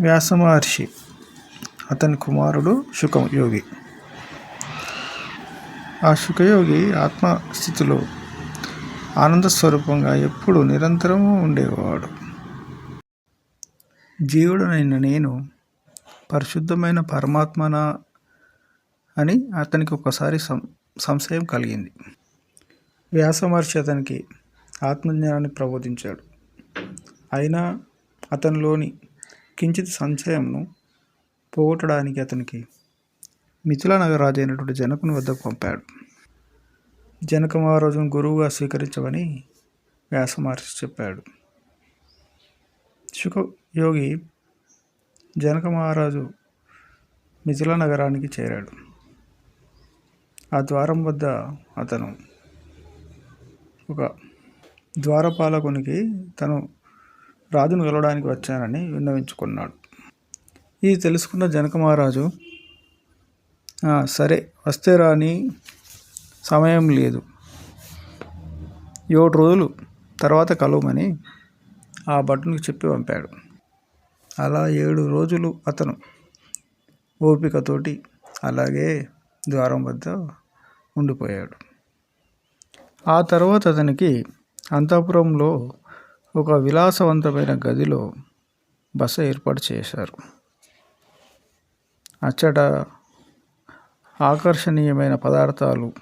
వ్యాసమహర్షి. అతని కుమారుడు శుకయోగి. ఆ శుకయోగి ఆత్మస్థితిలో ఆనంద స్వరూపంగా ఎప్పుడు నిరంతరము ఉండేవాడు. జీవుడనైన నేను పరిశుద్ధమైన పరమాత్మన అని అతనికి ఒకసారి సం సంశయం కలిగింది. వ్యాసమహర్షి అతనికి ఆత్మజ్ఞానాన్ని ప్రబోధించాడు. అయినా అతనిలోని కించిత్ సంశయంను పోగొట్టడానికి అతనికి మిథిలా నగరాజు అయినటువంటి జనకుని వద్దకు పంపాడు. జనక మహారాజును గురువుగా స్వీకరించమని వ్యాస మహర్షి చెప్పాడు. శుక యోగి జనక మహారాజు మిథిలా నగరానికి చేరాడు. ఆ ద్వారం వద్ద అతను ఒక ద్వారపాలకునికి తను రాజును కలవడానికి వచ్చానని విన్నవించుకున్నాడు. ఇది తెలుసుకున్న జనక మహారాజు సరే వస్తే రాని సమయం లేదు. ఏడు రోజులు తర్వాత కలవమని ఆ భటునికి చెప్పి పంపాడు. అలా ఏడు రోజులు అతను ఓపికతోటి అలాగే ద్వారం వద్ద ఉండిపోయాడు. ఆ తర్వాత అతనికి అంతఃపురంలో ఒక విలాసవంతమైన గదిలో బస ఏర్పాటు చేశారు. అచ్చట ఆకర్షణీయమైన పదార్థాలు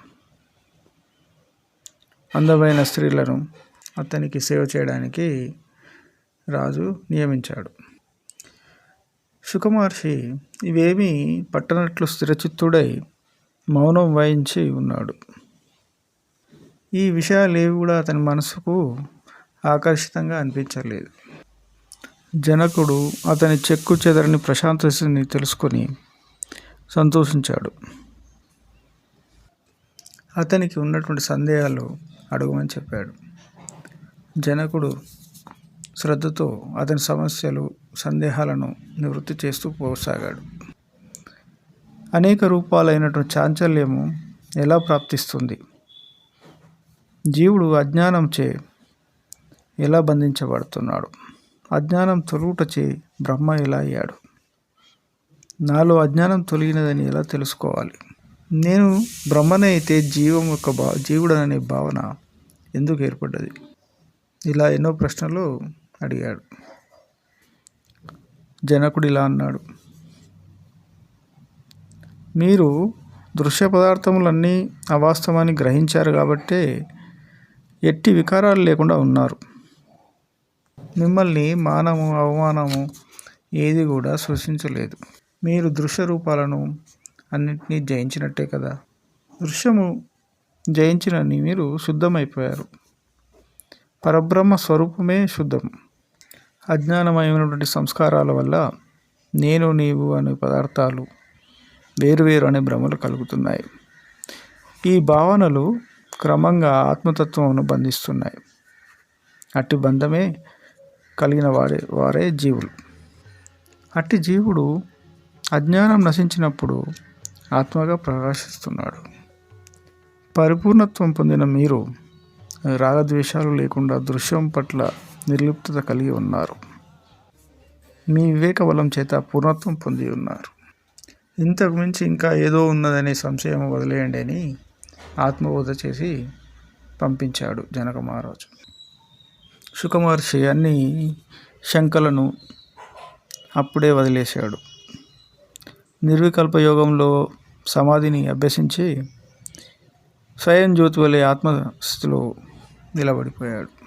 అందమైన స్త్రీలను అతనికి సేవ చేయడానికి రాజు నియమించాడు. సుఖమహర్షి ఇవేమీ పట్టనట్లు స్థిరచిత్తుడై మౌనం వహించి ఉన్నాడు. ఈ విషయాలేవి కూడా అతని మనసుకు ఆకర్షితంగా అనిపించలేదు జనకుడు అతని చెక్కు చెదరని ప్రశాంతని తెలుసుకొని సంతోషించాడు. అతనికి ఉన్నటువంటి సందేహాలు అడగమని చెప్పాడు. జనకుడు శ్రద్ధతో అతని సమస్యలు సందేహాలను నివృత్తి చేస్తూ పోసాగాడు. అనేక రూపాలైనటువంటి చాంచల్యము ఎలా ప్రాప్తిస్తుంది? జీవుడు అజ్ఞానంచే ఎలా బంధించబడుతున్నాడు? అజ్ఞానం తొలుగుటచే బ్రహ్మ ఎలా అయ్యాడు? నాలో అజ్ఞానం తొలగినదని ఎలా తెలుసుకోవాలి? నేను బ్రహ్మనే అయితే జీవం యొక్క భా జీవుడననే భావన ఎందుకు ఏర్పడ్డది? ఇలా ఎన్నో ప్రశ్నలు అడిగాడు. జనకుడు ఇలా అన్నాడు. మీరు దృశ్య పదార్థములన్నీ అవాస్తవాన్ని గ్రహించారు కాబట్టే ఎట్టి వికారాలు లేకుండా ఉన్నారు. మిమ్మల్ని మానము అవమానము ఏది కూడా సృష్టించలేదు. మీరు దృశ్య రూపాలను అన్నింటినీ జయించినట్టే కదా? దృశ్యము జయించినని మీరు శుద్ధమైపోయారు. పరబ్రహ్మ స్వరూపమే శుద్ధం. అజ్ఞానమైనటువంటి సంస్కారాల వల్ల నేను నీవు అనే పదార్థాలు వేరువేరు అనే భ్రమలు కలుగుతున్నాయి. ఈ భావనలు క్రమంగా ఆత్మతత్వమును బంధిస్తున్నాయి. అట్టి బంధమే కలిగిన వారే వారే జీవులు. అట్టి జీవుడు అజ్ఞానం నశించినప్పుడు ఆత్మగా ప్రకాశిస్తున్నాడు. పరిపూర్ణత్వం పొందిన మీరు రాగద్వేషాలు లేకుండా దృశ్యం పట్ల నిర్లిప్తత కలిగి ఉన్నారు. మీ వివేక బలం చేత పూర్ణత్వం పొంది ఉన్నారు. ఇంతకు మించి ఇంకా ఏదో ఉన్నదనే సంశయం వదిలేయండి అని ఆత్మబోధ చేసి పంపించాడు జనక మహారాజు సుఖమహర్షి అన్ని శంకలను అప్పుడే వదిలేశాడు. నిర్వికల్ప యోగంలో సమాధిని అభ్యసించి స్వయం జ్యోతి వలె ఆత్మస్థితిలో నిలబడిపోయాడు.